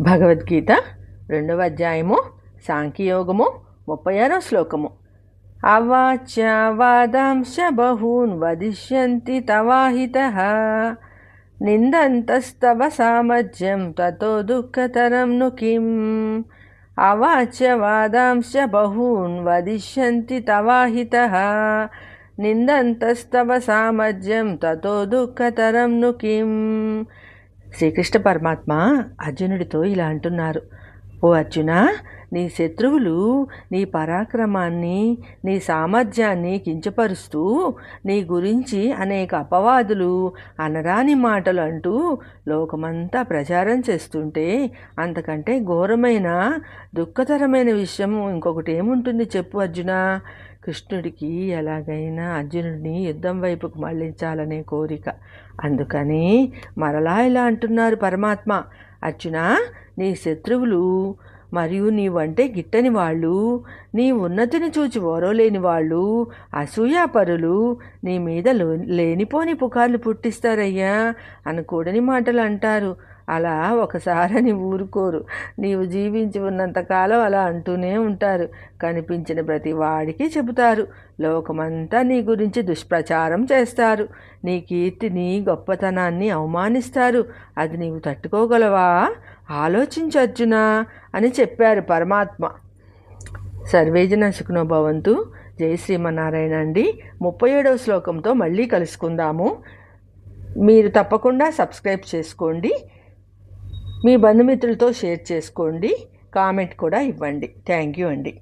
భగవద్గీత రెండవ అధ్యాయము సాంఖ్యయోగము ముప్పై ఆరో శ్లోకము. అవాచ్య వాదాంశ బహూన్ వదిష్యంతి తవాహిత. నిందంతస్తవ సామర్థ్యం తతో దుఃఖతరం ను కిం. అవాచ్య వాదాంశ బహూన్ వదిష్యంతి తవాహిత. నిందంతస్తవ సామర్థ్యం తతో దుఃఖతరం ను కిం. శ్రీకృష్ణ పరమాత్మ అర్జునుడితో ఇలా అంటున్నారు. ఓ అర్జున నీ శత్రువులు నీ పరాక్రమాన్ని నీ సామర్థ్యాన్ని కించపరుస్తూ నీ గురించి అనేక అపవాదులు అనరాని మాటలు అంటూ లోకమంతా ప్రచారం చేస్తుంటే అంతకంటే ఘోరమైన దుఃఖతరమైన విషయం ఇంకొకటి ఏముంటుంది చెప్పు అర్జున. కృష్ణుడికి ఎలాగైనా అర్జునుడిని యుద్ధం వైపుకు మళ్ళించాలనే కోరిక. అందుకని మరలా ఇలా అంటున్నారు పరమాత్మ. అర్జున నీ శత్రువులు మరియు నీవంటే గిట్టని వాళ్ళు నీ ఉన్నతిని చూచి ఓరవలేని వాళ్ళు అసూయాపరులు నీ మీద లేనిపోని పుకార్లు పుట్టిస్తారయ్యా అనుకూడని మాటలు అంటారు. అలా ఒకసారని ఊరుకోరు. నీవు జీవించి ఉన్నంతకాలం అలా అంటూనే ఉంటారు. కనిపించిన ప్రతి వాడికి చెబుతారు. లోకమంతా నీ గురించి దుష్ప్రచారం చేస్తారు. నీ కీర్తిని గొప్పతనాన్ని అవమానిస్తారు. అది నీవు తట్టుకోగలవా? ఆలోచించొచ్చునా అని చెప్పారు పరమాత్మ. సర్వేజన సుఖనో భవంతు. జై శ్రీమన్నారాయణ అండి. ముప్పై ఏడవ శ్లోకంతో మళ్ళీ కలుసుకుందాము. మీరు తప్పకుండా సబ్స్క్రైబ్ చేసుకోండి. మీ బంధుమిత్రులతో షేర్ చేసుకోండి. కామెంట్ కూడా ఇవ్వండి. థ్యాంక్ యూ అండి.